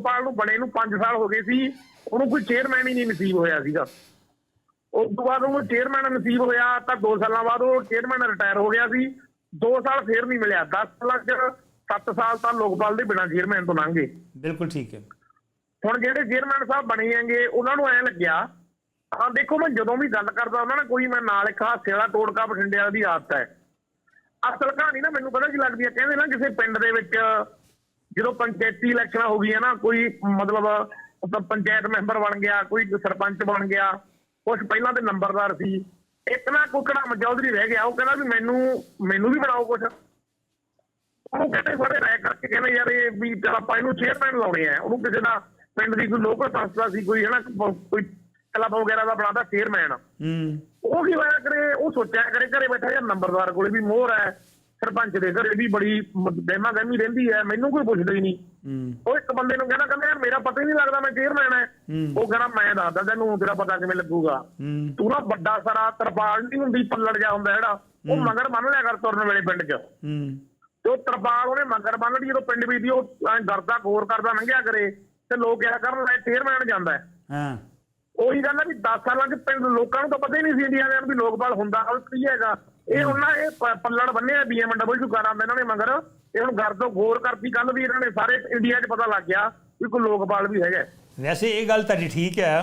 ਲੋਕਪਾਲ ਨੂੰ ਬਣੇ ਨੂੰ 5 ਸਾਲ ਹੋ ਗਏ ਸੀ ਉਹਨੂੰ ਕੋਈ ਚੇਅਰਮੈਨ ਹੀ ਨਹੀਂ ਨਸੀਬ ਹੋਇਆ ਸੀਗਾ। ਉਸ ਤੋਂ ਬਾਅਦ ਉਹਨੂੰ ਚੇਅਰਮੈਨ ਨਸੀਬ ਹੋਇਆ ਤਾਂ 2 ਸਾਲਾਂ ਬਾਅਦ ਉਹ ਚੇਅਰਮੈਨ ਰਿਟਾਇਰ ਹੋ ਗਿਆ ਸੀ। 2 ਸਾਲ ਫੇਰ ਨਹੀਂ ਮਿਲਿਆ। 10 ਸਾਲਾਂ ਚ 7 ਸਾਲ ਤਾਂ ਲੋਕਪਾਲ ਦੇ ਬਿਨਾਂ ਚੇਅਰਮੈਨ ਤੋਂ ਲੰਘ ਗਏ। ਬਿਲਕੁਲ ਠੀਕ ਹੈ। ਹੁਣ ਜਿਹੜੇ ਚੇਅਰਮੈਨ ਸਾਹਿਬ ਬਣੇ ਹੈਗੇ ਉਹਨਾਂ ਨੂੰ ਐ ਲੱਗਿਆ ਹਾਂ ਦੇਖੋ ਮੈਂ ਜਦੋਂ ਵੀ ਗੱਲ ਕਰਦਾ ਉਹਨਾਂ ਨਾਲ ਕੋਈ ਮੈਂ ਨਾਲ ਇੱਕ ਹਾਸੇ ਵਾਲਾ ਟੋਟਕਾ ਬਠਿੰਡੇ ਵਾਲੀ ਦੀ ਆਦਤ ਹੈ। ਅਸਲ ਕਹਾਣੀ ਨਾ ਮੈਨੂੰ ਪਤਾ ਕੀ ਲੱਗਦੀ ਹੈ? ਕਹਿੰਦੇ ਨਾ ਕਿਸੇ ਪਿੰਡ ਦੇ ਵਿੱਚ ਜਦੋਂ ਪੰਚਾਇਤੀ ਇਲੈਕਸ਼ਨ ਹੋ ਗਈਆਂ ਨਾ ਕੋਈ ਮਤਲਬ ਉਹ ਪੰਚਾਇਤ ਮੈਂਬਰ ਬਣ ਗਿਆ ਕੋਈ ਸਰਪੰਚ ਬਣ ਗਿਆ ਕੁਝ ਪਹਿਲਾਂ ਤੇ ਨੰਬਰਦਾਰ ਸੀ ਇੱਕ ਨਾ ਕੁਕੜਾ ਮਜੌਧਰੀ ਰਹਿ ਗਿਆ ਉਹ ਕਹਿੰਦਾ ਵੀ ਮੈਨੂੰ ਮੈਨੂੰ ਵੀ ਬਣਾਓ ਕੁਝ ਉਹ ਕਹਿੰਦੇ ਸਾਰੇ ਰਾਇ ਕਰਕੇ ਕਹਿੰਦੇ ਯਾਰ ਇਹ ਵੀ ਚੱਲ ਆਪਾਂ ਇਹਨੂੰ ਚੇਅਰਮੈਨ ਲਾਉਣੇ ਆ ਉਹਨੂੰ ਕਿਸੇ ਦਾ ਪਿੰਡ ਦੀ ਕੋਈ ਲੋਕਲ ਸੰਸਥਾ ਸੀ ਕੋਈ ਹਨਾ ਕੋਈ ਕਲੱਬ ਵਗੈਰਾ ਦਾ ਬਣਾਦਾ ਚੇਅਰਮੈਨ ਹੂੰ। ਉਹ ਕੀ ਹੋਇਆ ਕਰੇ ਉਹ ਸੋਚਿਆ ਕਰੇ ਘਰੇ ਬੈਠਾ ਯਾਰ ਨੰਬਰਦਾਰ ਕੋਲੇ ਵੀ ਮੋਹਰ ਹੈ। ਸਰਪੰਚ ਦੇ ਘਰੇ ਵੀ ਬੜੀ ਦੇਮਾ ਗਹਿਮੀ ਰਹਿੰਦੀ ਹੈ ਮੈਨੂੰ ਕੋਈ ਪੁੱਛਦਾ ਹੀ ਨਹੀਂ। ਉਹ ਇੱਕ ਬੰਦੇ ਨੂੰ ਕਹਿੰਦਾ ਕਹਿੰਦਾ ਯਾਰ ਮੇਰਾ ਪਤਾ ਹੀ ਨਹੀਂ ਲੱਗਦਾ ਮੈਂ ਚੇਅਰਮੈਨ ਹੈ। ਉਹ ਕਹਿੰਦਾ ਮੈਂ ਦੱਸਦਾ ਤੈਨੂੰ ਤੇਰਾ ਪਤਾ ਕਿਵੇਂ ਲੱਗੂਗਾ। ਤੂੰ ਨਾ ਵੱਡਾ ਸਾਰਾ ਤਰਪਾਲ ਨਹੀਂ ਹੁੰਦੀ ਪੱਲੜ ਜਾ ਹੁੰਦਾ ਜਿਹੜਾ। ਉਹ ਮਗਰ ਬੰਨ ਲਿਆ ਕਰ ਤੁਰਨ ਵੇਲੇ ਪਿੰਡ 'ਚ। ਤੇ ਉਹ ਤਰਪਾਲ ਉਹਨੇ ਮਗਰ ਬੰਨ ਲਈ ਜਦੋਂ ਪਿੰਡ ਵਿੱਚ ਦੀ ਉਹ ਐਂ ਡਰਦਾ ਗੌਰ ਕਰਦਾ ਲੰਘਿਆ ਕਰੇ। ਤੇ ਲੋਕ ਕਿਹਾ ਕਰਨ ਲੈ ਚੇਅਰਮੈਨ ਜਾਂਦਾ ਹੈ। ਉਹੀ ਗੱਲ ਹੈ ਵੀ 10 ਸਾਲਾਂ ਚ ਪਿੰਡ ਲੋਕਾਂ ਨੂੰ ਤਾਂ ਪਤਾ ਹੀ ਨਹੀਂ ਸੀ ਇੰਡੀਆ ਦੇ ਵੀ ਲੋਕਪਾਲ ਹੁੰਦਾ ਕੀ ਹੈਗਾ? ਇਹ ਉਹਨਾਂ ਇਹ ਪ- ਪੱਲੜ ਬੰਨਿਆ ਬੀਐਮਡਬਲਯੂ ਕਾਰਾਂ ਦਾ ਇਹਨਾਂ ਨੇ ਮਗਰ। ਇਹ ਹੁਣ ਘਰ ਤੋਂ ਗੌਰ ਕਰਤੀ ਕੱਲ ਵੀ ਇਹਨਾਂ ਨੇ ਸਾਰੇ ਇੰਡੀਆ 'ਚ ਪਤਾ ਲੱਗ ਗਿਆ ਵੀ ਕੋਈ ਲੋਕਪਾਲ ਵੀ ਹੈਗਾ। ਵੈਸੇ ਇਹ ਗੱਲ ਤੁਹਾਡੀ ਠੀਕ ਹੈ।